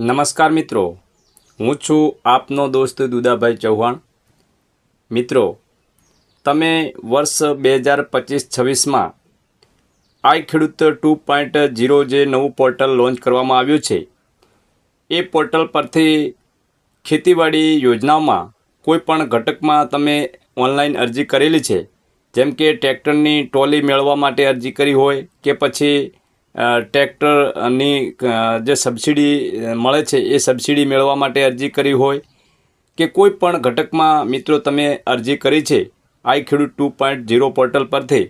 નમસ્કાર મિત્રો. હું છું આપનો દોસ્ત દુદાભાઈ ચૌહાણ. મિત્રો, તમે વર્ષ બે હજાર પચીસ છવ્વીસમાં આઈ ખેડૂત ટુ પોઈન્ટ જીરો જે નવું પોર્ટલ લોન્ચ કરવામાં આવ્યું છે. એ પોર્ટલ પરથી ખેતીવાડી યોજનાઓમાં કોઈ પણ ઘટકમાં તમે ઓનલાઈન અરજી કરેલી છે, જેમ કે ટ્રેક્ટરની ટ્રોલી મેળવવા માટે અરજી કરી હોય કે પછી ટ્રેક્ટરની જે સબસિડી મળે છે એ સબસિડી મેળવવા માટે અરજી કરી હોય કે કોઈ પણ ઘટકમાં, મિત્રો, તમે અરજી કરી છે આઈ ખેડૂત ટુ પોઈન્ટ ઝીરો પોર્ટલ પરથી,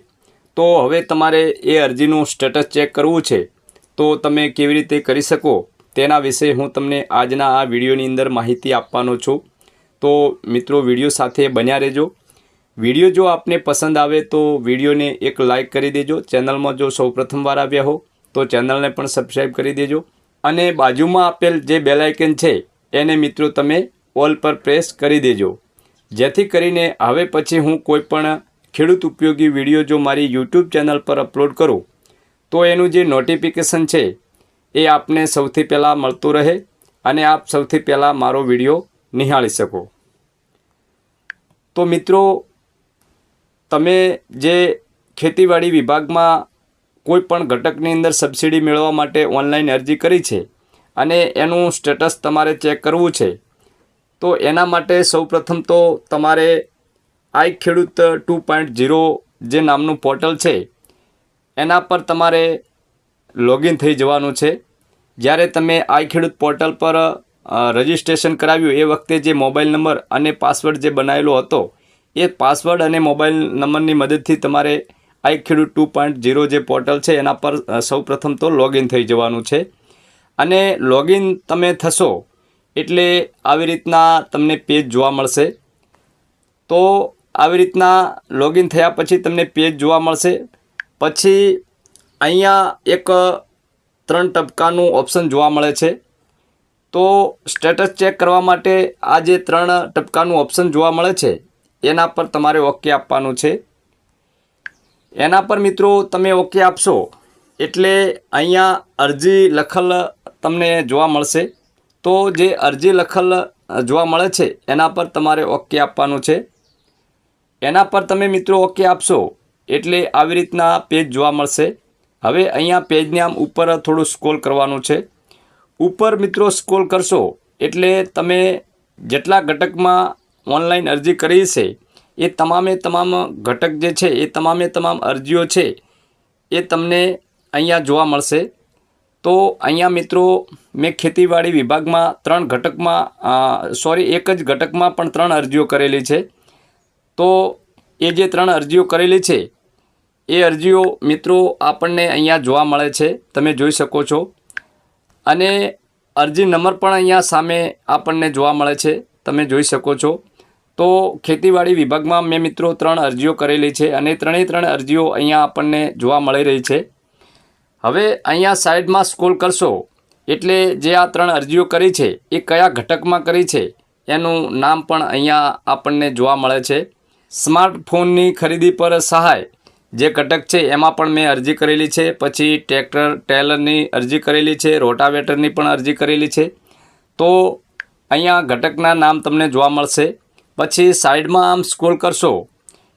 તો હવે તમારે એ અરજીનું સ્ટેટસ ચેક કરવું છે. તો તમે કેવી રીતે કરી શકો, તેના વિશે હું તમને આજના આ વિડીયોની અંદર માહિતી આપવાનો છું. તો, મિત્રો, વીડિયો સાથે બન્યા રહેજો. વીડિયો જો આપને પસંદ આવે તો વિડીયોને એક લાઇક કરી દેજો. ચેનલમાં જો સૌ પ્રથમવાર આવ્યા હો તો ચેનલને પણ સબસ્ક્રાઈબ કરી દેજો. અને બાજુમાં આપેલ જે બેલ છે, એને મિત્રો તમે ઓલ પર પ્રેસ કરી દેજો. જેથી કરીને હવે પછી હું કોઈપણ ખેડૂત ઉપયોગી વીડિયો જો મારી યુટ્યુબ ચેનલ પર અપલોડ કરું, તો એનું જે નોટિફિકેશન છે, એ આપને સૌથી પહેલાં મળતું રહે અને આપ સૌથી પહેલાં મારો વીડિયો નિહાળી શકો. તો મિત્રો, તમે જે ખેતીવાડી વિભાગમાં કોઈ પણ ઘટકની અંદર સબસિડી મેળવવા માટે ઓનલાઈન અરજી કરી છે અને એનું સ્ટેટસ તમારે ચેક કરવું છે. તો એના માટે સૌપ્રથમ તો તમારે આઈ ખેડૂત ટુ પોઈન્ટ ઝીરો જે નામનું પોર્ટલ છે, એના પર તમારે લોગિન થઈ જવાનું છે. જ્યારે તમે આઈ ખેડૂત પોર્ટલ પર રજિસ્ટ્રેશન કરાવ્યું એ વખતે જે મોબાઈલ નંબર અને પાસવર્ડ જે બનાવેલો હતો, એ પાસવર્ડ અને મોબાઈલ નંબરની મદદથી તમારે I Khedut two point zero જે પોર્ટલ છે, એના પર સૌ સૌપ્રથમ તો લોગિન થઈ જવાનું છે. અને લોગિન તમે થશો એટલે આવી રીતના તમને પેજ જોવા મળશે. તો આવી રીતના લોગિન થયા પછી તમને પેજ જોવા મળશે. પછી અહીંયા એક ત્રણ ટપકાનું ઓપ્શન જોવા મળે છે. તો સ્ટેટસ ચેક કરવા માટે આ જે ત્રણ ટપકાનું ઓપ્શન જોવા મળે છે, એના પર તમારે ઓકે આપવાનું છે. એના પર મિત્રો તમે ઓકે આપશો. એટલે અહીંયા અરજી લખલ તમને જોવા મળશે. તો જે અરજી લખલ જોવા મળે છે, એના પર તમારે ઓકે આપવાનું છે. એના પર તમે મિત્રો ઓકે આપશો, એટલે આવી રીતના પેજ જોવા મળશે. હવે અહીંયા પેજને આમ ઉપર થોડું સ્ક્રોલ કરવાનું છે. ઉપર મિત્રો સ્ક્રોલ કરશો, એટલે તમે જેટલા ઘટકમાં ઓનલાઈન અરજી કરી છે એ તમામે તમામ ઘટક જે છે, એ તમામે તમામ અરજીઓ છે, એ તમને અહીંયા જોવા મળશે. તો અહીંયા મિત્રો, મેં ખેતીવાડી વિભાગમાં ત્રણ ઘટકમાં સોરી, એક જ ઘટકમાં પણ ત્રણ અરજીઓ કરેલી છે. તો એ જે ત્રણ અરજીઓ કરેલી છે, એ અરજીઓ મિત્રો આપણને અહીંયા જોવા મળે છે. તમે જોઈ શકો છો. અને અરજી નંબર પણ અહીંયા સામે આપણને જોવા મળે છે. તમે જોઈ શકો છો. તો ખેતીવાડી વિભાગમાં મેં મિત્રો ત્રણ અરજીઓ કરેલી છે અને ત્રણેય ત્રણ અરજીઓ અહીંયા આપણને જોવા મળી રહી છે. હવે અહીંયા સાઈડમાં સ્કોલ કરશો એટલે જે આ ત્રણ અરજીઓ કરી છે એ કયા ઘટકમાં કરી છે એનું નામ પણ અહીંયા આપણને જોવા મળે છે. સ્માર્ટફોનની ખરીદી પર સહાય જે ઘટક છે એમાં પણ મેં અરજી કરેલી છે, પછી ટ્રેક્ટર ટેલરની અરજી કરેલી છે, રોટાવેટરની પણ અરજી કરેલી છે. તો અહીંયા ઘટકના નામ તમને જોવા મળશે. પછી સાઈડમાં આમ સ્ક્રોલ કરશો,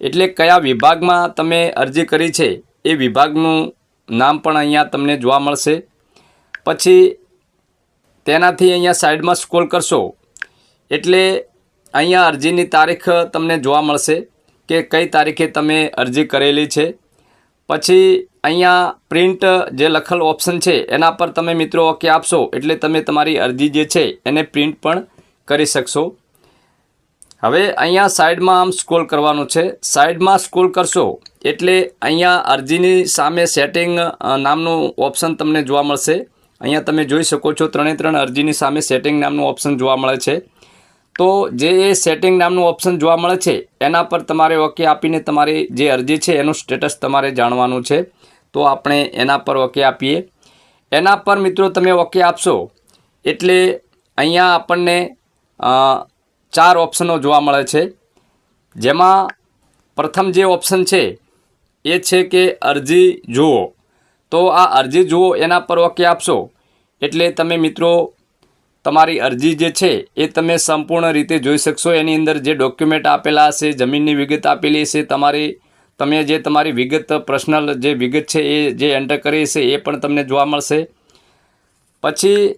એટલે કયા વિભાગમાં તમે અરજી કરી છે એ વિભાગનું નામ પણ અહીંયા તમને જોવા મળશે. પછી તેનાથી અહીંયા સાઈડમાં સ્ક્રોલ કરશો, એટલે અહીંયા અરજીની તારીખ તમને જોવા મળશે કે કઈ તારીખે તમે અરજી કરેલી છે. પછી અહીંયા પ્રિન્ટ જે લખેલ ઓપ્શન છે એના પર તમે મિત્રો ઓકે આપશો, એટલે તમે તમારી અરજી જે છે એને પ્રિન્ટ પણ કરી શકશો. હવે અહીંયા સાઈડમાં આમ સ્ક્રોલ કરવાનું છે. સાઈડમાં સ્ક્રોલ કરશો એટલે અહીંયા અરજીની સામે સેટિંગ નામનું ઓપ્શન તમને જોવા મળશે. અહીંયા તમે જોઈ શકો છો ત્રણે ત્રણ અરજીની સામે સેટિંગ નામનું ઓપ્શન જોવા મળે છે. તો જે એ સેટિંગ નામનું ઓપ્શન જોવા મળે છે, એના પર તમારે ઓકે આપીને તમારી જે અરજી છે એનું સ્ટેટસ તમારે જાણવાનું છે. તો આપણે એના પર ઓકે આપીએ. એના પર મિત્રો તમે ઓકે આપશો એટલે અહીંયા આપણને ચાર ઓપ્શનો જોવા મળે છે. જેમાં પ્રથમ જે ઓપ્શન છે, એ છે કે અરજી જુઓ. તો આ અરજી જુઓ, એના પર ઓકે આપશો? એટલે તમે મિત્રો, તમારી અરજી જે છે, એ તમે સંપૂર્ણ રીતે જોઈ શકશો. એની અંદર જે ડોક્યુમેન્ટ આપેલા હશે, જમીનની વિગત આપેલી હશે, તમારી, તમે જે તમારી વિગત પર્સનલ જે વિગત છે, એ જે એન્ટર કરી છે એ પણ તમને જોવા મળશે. પછી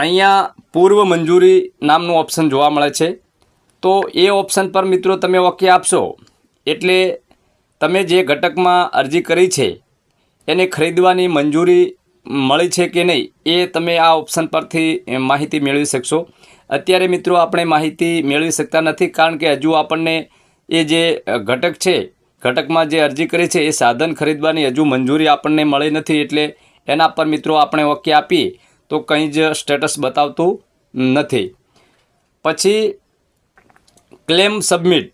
અહીંયા પૂર્વ મંજૂરી નામનું ઓપ્શન જોવા મળે છે. તો એ ઓપ્શન પર મિત્રો તમે ઓકે આપશો. એટલે તમે જે ઘટકમાં અરજી કરી છે, એને ખરીદવાની મંજૂરી મળી છે કે નહીં, એ તમે આ ઓપ્શન પરથી માહિતી મેળવી શકશો. અત્યારે મિત્રો આપણે માહિતી મેળવી શકતા નથી કારણ કે હજુ આપણને એ જે ઘટક છે, ઘટકમાં જે અરજી કરી છે, એ સાધન ખરીદવાની હજુ મંજૂરી આપણને મળી નથી. એટલે એના પર મિત્રો આપણે ઓકે આપીએ. તો કંઈ જ સ્ટેટસ બતાવતું નથી. પછી ક્લેમ સબમિટ.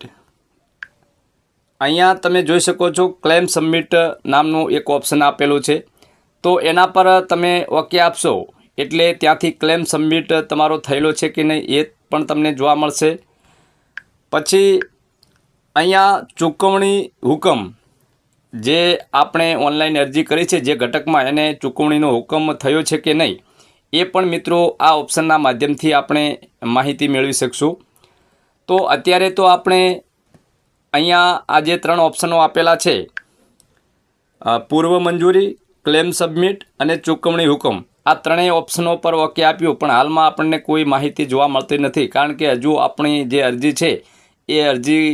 અહીંયા તમે જોઈ શકો છો, ક્લેમ સબમિટ નામનું એક ઓપ્શન આપેલું છે. તો એના પર તમે ઓકે આપશો, એટલે ત્યાંથી ક્લેમ સબમિટ તમારો થયેલો છે કે નહીં એ પણ તમને જોવા મળશે. પછી અહીંયા ચૂકવણી હુકમ, જે આપણે ઓનલાઈન અરજી કરી છે, જે ઘટકમાં એને ચૂકવણીનો હુકમ થયો છે કે નહીં એ પણ મિત્રો આ ઓપ્શનના માધ્યમથી આપણે માહિતી મેળવી શકશું. તો અત્યારે તો આપણે અહીંયા આ જે ત્રણ ઓપ્શનો આપેલા છે પૂર્વ મંજૂરી, ક્લેમ સબમિટ અને ચૂકવણી હુકમ. આ ત્રણેય ઓપ્શનો પર ઓકે આપ્યું, પણ હાલમાં આપણને કોઈ માહિતી જોવા મળતી નથી. કારણ કે હજુ આપણી જે અરજી છે, એ અરજી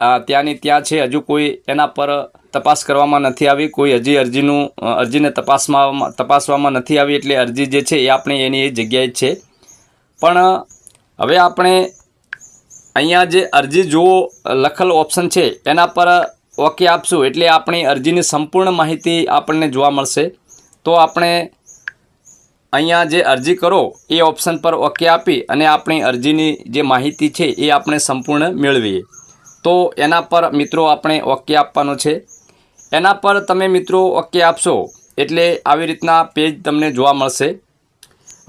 ત્યાંની ત્યાં છે. હજુ કોઈ એના પર તપાસ કરવામાં નથી આવી. કોઈ હજી અરજીનું અરજીને તપાસમાં, તપાસવામાં નથી આવી એટલે અરજી જે છે એ આપણે એની એ જગ્યાએ છે. પણ, હવે આપણે અહીંયા જે અરજી જુઓ, લખેલ ઓપ્શન છે, એના પર ઓકે આપશું એટલે આપણી અરજીની સંપૂર્ણ માહિતી આપણને જોવા મળશે. તો આપણે અહીંયા જે અરજી કરો, એ ઓપ્શન પર ઓકે આપી અને આપણી અરજીની જે માહિતી છે એ આપણે સંપૂર્ણ મેળવીએ. તો એના પર મિત્રો આપણે ઓકે આપવાનું છે. એના પર તમે મિત્રો ઓકે આપશો એટલે આવી રીતના પેજ તમને જોવા મળશે.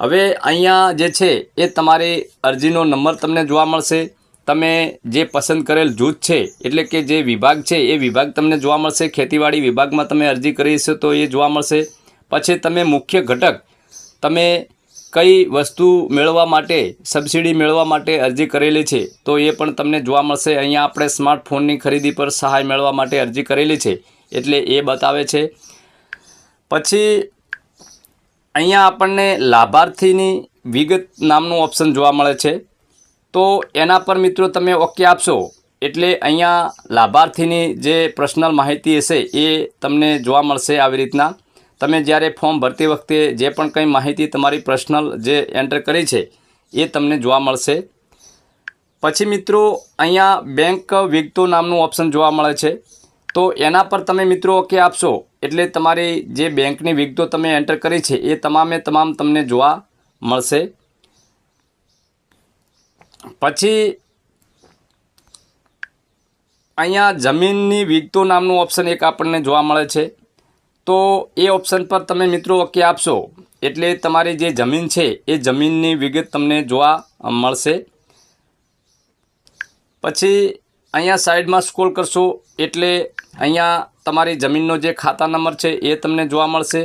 હવે અહીંયા જે છે એ તમારી અરજીનો નંબર તમને જોવા મળશે. તમે જે પસંદ કરેલ જૂથ છે, એટલે કે જે વિભાગ છે, એ વિભાગ તમને જોવા મળશે. ખેતીવાડી વિભાગમાં તમે અરજી કરી તો એ જોવા મળશે. પછી તમે મુખ્ય ઘટક, તમે કઈ વસ્તુ મેળવવા માટે, સબસિડી મેળવવા માટે અરજી કરેલી છે, તો એ પણ તમને જોવા મળશે. અહીંયા આપણે સ્માર્ટફોનની ખરીદી પર સહાય મેળવવા માટે અરજી કરેલી છે, એટલે એ બતાવે છે. પછી, અહીંયા આપણને લાભાર્થીની વિગત નામનું ઓપ્શન જોવા મળે છે. તો એના પર મિત્રો તમે ઓકે આપશો, એટલે અહીંયા લાભાર્થીની જે પર્સનલ માહિતી હશે એ તમને જોવા મળશે આવી રીતના. તમે જ્યારે ફોર્મ ભરતી વખતે જે પણ કંઈ માહિતી તમારી પર્સનલ જે એન્ટર કરી છે, એ તમને જોવા મળશે. પછી મિત્રો, અહીંયા બેંક વિગતો નામનું ઓપ્શન જોવા મળે છે. તો એના પર તમે મિત્રો ઓકે આપશો, એટલે તમારી જે બેંકની વિગતો તમે એન્ટર કરી છે, એ તમામે તમામ તમને જોવા મળશે. પછી અહીંયા જમીનની વિગતો નામનું ઓપ્શન એક આપણને જોવા મળે છે. તો એ ઓપ્શન પર તમે મિત્રો ઓકે આપશો. એટલે તમારી જે જમીન છે, એ જમીનની વિગત તમને જોવા મળશે. પછી અહીંયા સાઈડમાં સ્ક્રોલ કરશો, એટલે અહીંયા તમારી જમીનનો જે ખાતા નંબર છે, એ તમને જોવા મળશે.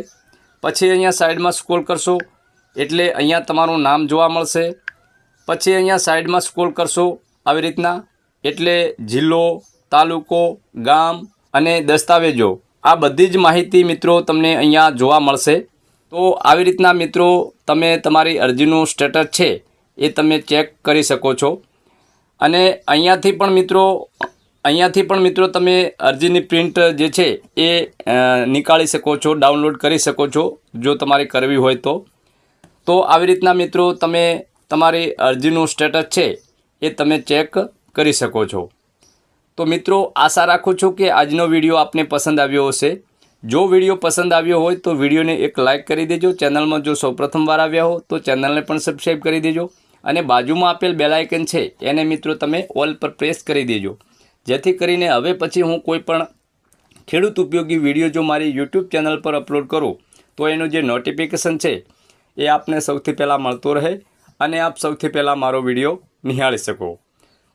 પછી અહીંયા સાઈડમાં સ્ક્રોલ કરશો, એટલે અહીંયા તમારું નામ જોવા મળશે. પછી અહીંયા સાઈડમાં સ્ક્રોલ કરશો, આવી રીતના. એટલે જિલ્લો, તાલુકો, ગામ અને દસ્તાવેજો. આ બધી જ માહિતી મિત્રો તમને અહીંયા જોવા મળશે. તો આવી રીતના મિત્રો તમે તમારી અરજીનું સ્ટેટસ છે એ તમે ચેક કરી શકો છો. અને અહીંયાથી પણ મિત્રો, અહીંયાથી પણ મિત્રો તમે અરજીની પ્રિન્ટ જે છે એ નીકાળી શકો છો, ડાઉનલોડ કરી શકો છો, જો તમારે કરવી હોય તો. તો આવી રીતના મિત્રો તમે તમારી અરજીનું સ્ટેટસ છે એ તમે ચેક કરી શકો છો. તો મિત્રો, આશા રાખું છું કે આજનો વીડિયો આપને પસંદ આવ્યો હશે. જો વીડિયો પસંદ આવ્યો હોય તો વિડીયોને એક લાઇક કરી દેજો. ચેનલમાં જો સૌપ્રથમ વાર આવ્યા હો, તો ચેનલને પણ સબસ્ક્રાઈબ કરી દેજો. અને બાજુમાં આપેલ બેલાઇકન છે, એને મિત્રો તમે ઓલ પર પ્રેસ કરી દેજો. જેથી કરીને હવે પછી હું કોઈ પણ ખેડૂત ઉપયોગી વીડિયો જો મારી યુટ્યુબ ચેનલ પર અપલોડ કરું, તો એનું જે નોટિફિકેશન છે, એ આપને સૌથી પહેલાં મળતો રહે. અને આપ સૌથી પહેલાં મારો વીડિયો નિહાળી શકો.